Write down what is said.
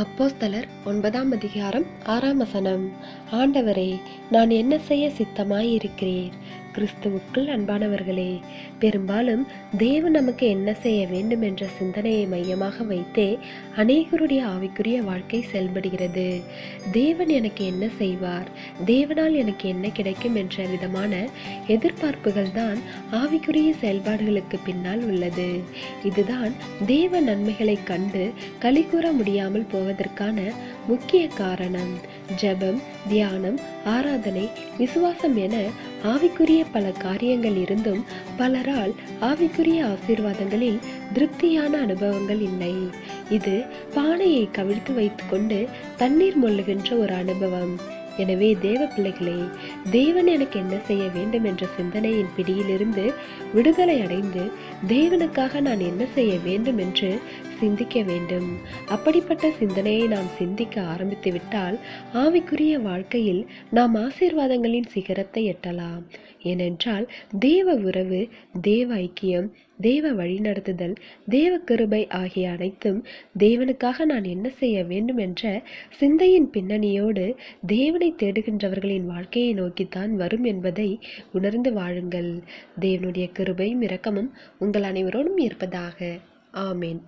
அப்போஸ்தலர் ஒன்பதாம் அதிகாரம் ஆறாம் வசனம். ஆண்டவரே நான் என்ன செய்ய சித்தமாயிருக்கிறீர்? கிறிஸ்துவுக்குள் அன்பானவர்களே பெரும்பாலும் தேவன் நமக்கு என்ன செய்ய வேண்டும் என்ற சிந்தனையை மையமாக வைத்தே அநேகருடைய ஆவிக்குரிய வாழ்க்கை செயல்படுகிறது. தேவன் எனக்கு என்ன செய்வார்? தேவனால் எனக்கு என்ன கிடைக்கும் என்ற விதமான எதிர்பார்ப்புகள் தான் ஆவிக்குரிய செயல்பாடுகளுக்கு பின்னால் உள்ளது. இதுதான் தேவ நன்மைகளை கண்டு களி கூற முடியாமல் போவதற்கான முக்கிய காரணம். ஜெபம் தியானம் ஆராதனை விசுவாசம் என ஆவிக்குரிய பல காரியங்கள் இருந்தும் பலரால் ஆவிக்குரிய ஆசீர்வாதங்களில் திருப்தியான அனுபவங்கள் இல்லை. இது பானையை கவிழ்த்து வைத்துக்கொண்டு தண்ணீர் மொள்ளுகின்ற ஒரு அனுபவம். எனவே தேவ பிள்ளைகளே தேவன் எனக்கு என்ன செய்ய வேண்டும் என்ற சிந்தனையின் பிடியிலிருந்து விடுதலை அடைந்து தேவனுக்காக நான் என்ன செய்ய வேண்டும் என்று சிந்திக்க வேண்டும். அப்படிப்பட்ட சிந்தனையை நாம் சிந்திக்க ஆரம்பித்து விட்டால் ஆவிக்குரிய வாழ்க்கையில் நாம் ஆசீர்வாதங்களின் சிகரத்தை எட்டலாம். ஏனென்றால் தேவ உறவு தேவ ஐக்கியம் தேவ வழிநடத்துதல் தேவ கிருபை ஆகிய அனைத்தும் தேவனுக்காக நான் என்ன செய்ய வேண்டும் என்ற சிந்தையின் பின்னணியோடு தேவனை தேடுகின்றவர்களின் வாழ்க்கையை நோக்கித்தான் வரும் என்பதை உணர்ந்து வாழுங்கள். தேவனுடைய கிருபையும் இரக்கமும் உங்கள் அனைவரோடும் இருப்பதாக. ஆமேன்.